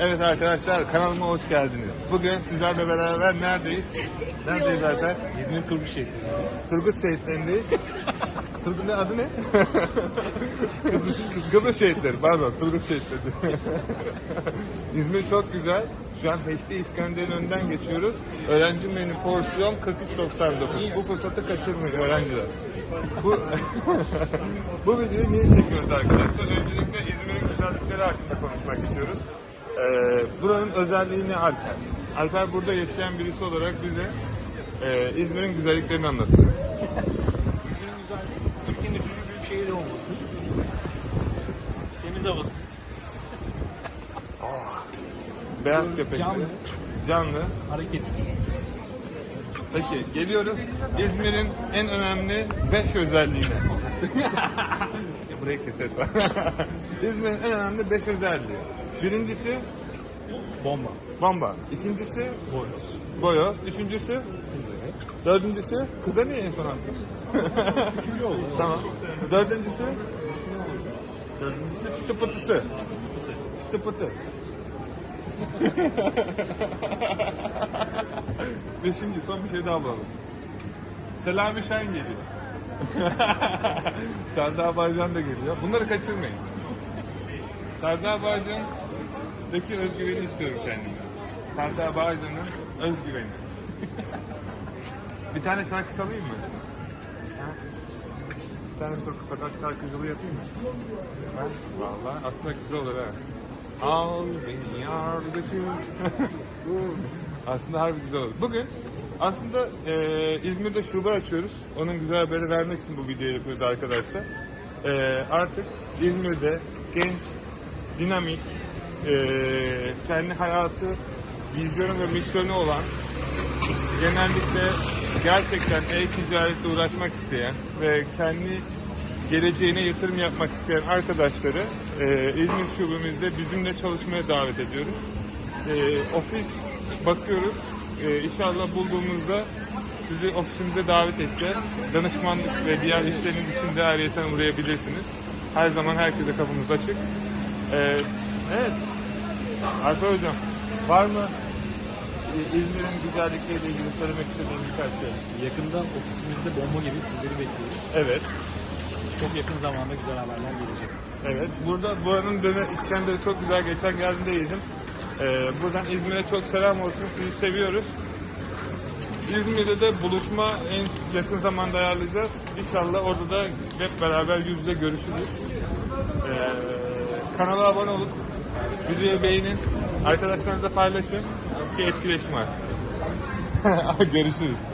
Evet arkadaşlar kanalıma hoş geldiniz. Bugün sizlerle beraber neredeyiz? Neredeyiz zaten? İzmir. Turgut Şehitleri'ndeyiz. Turgut ne adı ne? Kıbrıs, Kıbrıs Şehitleri pardon Turgut Şehitleri. İzmir çok güzel. Şu an HD İskender'in önünden geçiyoruz. Öğrenci menü porsiyon 43.99. Bu fırsatı kaçırmayın öğrenciler. Bu, bu videoyu niye çekiyoruz arkadaşlar? Öncelikle İzmir'in güzellikleri hakkında konuşmak istiyoruz. Ee, buranın özelliği ne Alper? Alper burada yaşayan birisi olarak bize e, İzmir'in güzelliklerini anlatıyor. İzmir'in güzel, Türkiye'nin üçüncü büyük şehri olması. Temiz havası. Beyaz köpekleri. Canlı. Canlı. Hareketli. Peki geliyoruz İzmir'in en önemli 5 özelliğine. Buraya keset var. İzmir'in en önemli 5 özelliği. Birincisi Bomba. bomba. İkincisi Boyoz. boyo. Üçüncüsü Kızları. dördüncüsü kıza niye en son attın? Üçüncü oldu. tamam. Dördüncüsü dördüncüsü çıtı pıtısı. Çıtı pıtı. Beşinci son bir şey daha bulalım. Selami Şen geliyor. Serdar Bağcan da geliyor. Bunları kaçırmayın. Serdar Bağcan'daki özgüveni istiyorum kendime. Serdar Bağcan'ın özgüveni. bir tane şarkı çalayım mı? Bir tane sok- sokak şarkıcılığı yapayım mı? Ha? Vallahi aslında güzel olur ha. Al beni yargıcı. aslında harbi güzel olur. Bugün aslında e, İzmir'de şube açıyoruz. Onun güzel haberi vermek için bu videoyu yapıyoruz arkadaşlar. E, artık İzmir'de genç, dinamik, e, kendi hayatı, vizyonu ve misyonu olan genellikle gerçekten e-ticaretle uğraşmak isteyen ve kendi geleceğine yatırım yapmak isteyen arkadaşları e, İzmir şubemizde bizimle çalışmaya davet ediyoruz. E, ofis bakıyoruz. E, inşallah bulduğumuzda sizi ofisimize davet edeceğiz. Danışmanlık ve diğer işleriniz için de ayrıyeten uğrayabilirsiniz. Her zaman herkese kapımız açık. E, evet. Alper Hocam var mı e, İzmir'in güzellikleriyle ilgili söylemek istediğim birkaç şey? Yakında ofisimizde bomba gibi sizleri bekliyoruz. Evet. Çok yakın zamanda güzel haberler gelecek. Evet. Burada buranın döner İskender'i çok güzel. Geçen geldiğimde yedim. Ee, buradan İzmir'e çok selam olsun. Sizi seviyoruz. İzmir'de de buluşma en yakın zamanda ayarlayacağız. İnşallah orada da hep beraber yüz yüze görüşürüz. Ee, kanala abone olun. Videoyu beğenin. Arkadaşlarınızla paylaşın. Ki etkileşim artsın. Görüşürüz.